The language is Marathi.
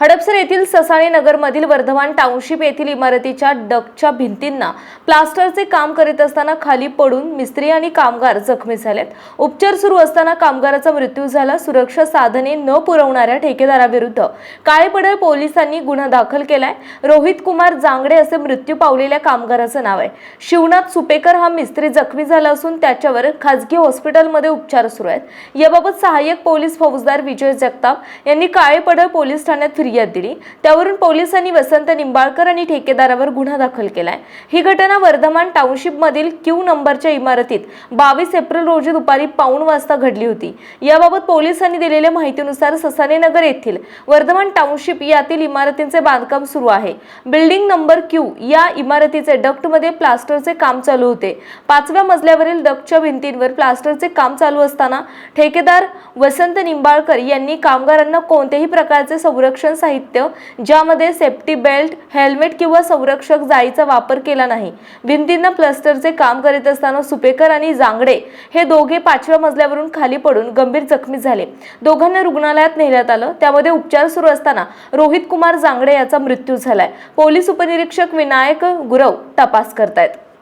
हडपसर येथील ससाणे नगरमधील वर्धमान टाउनशिप येथील इमारतीच्या डकच्या भिंतींना प्लास्टरचे काम करीत असताना खाली पडून मिस्त्री आणि कामगार जखमी झालेत. उपचार सुरू असताना कामगाराचा मृत्यू झाला. सुरक्षा साधने न पुरवणाऱ्या ठेकेदाराविरुद्ध काळेपडळ पोलिसांनी गुन्हा दाखल केलाय. रोहित कुमार जांगडे असे मृत्यू पावलेल्या कामगाराचं नाव आहे. शिवनाथ सुपेकर हा मिस्त्री जखमी झाला असून त्याच्यावर खासगी हॉस्पिटलमध्ये उपचार सुरू आहेत. याबाबत सहाय्यक पोलीस फौजदार विजय जगताप यांनी काळेपडळ पोलीस ठाण्यात फिर्याद दिली. त्यावरून पोलिसांनी वसंत निंबाळकर आणि ठेकेदारावर गुन्हा दाखल केलाय. ही घटना वर्धमान टाउनशिप मधील क्यू नंबरच्या इमारतीत बावीस एप्रिल रोजी दुपारी पाऊण वाजता घडली होती. याबाबत पोलिसांनी दिलेल्या माहितीनुसार ससाने नगर येथील वर्धमान टाउनशिप यातील इमारतींचे बांधकाम सुरू आहे. बिल्डिंग नंबर क्यू या इमारतीचे डक्टमध्ये प्लास्टरचे काम चालू होते. पाचव्या मजल्यावरील डक्टच्या भिंतींवर प्लास्टरचे काम चालू असताना ठेकेदार वसंत निंबाळकर यांनी कामगारांना कोणत्याही प्रकारचे संरक्षण साहित्य ज्यामध्ये सेफ्टी बेल्ट हेल्मेट किंवा संरक्षक जाळीचा वापर केला नाही. भिंतींना प्लस्टरचे काम करीत असताना सुपेकर आणि जांगडे हे दोघे पाचव्या मजल्यावरून खाली पडून गंभीर जखमी झाले. दोघांना रुग्णालयात नेण्यात आलं. त्यामध्ये उपचार सुरू असताना रोहित कुमार जांगडे याचा मृत्यू झालाय. पोलीस उपनिरीक्षक विनायक गुरव तपास करतायत.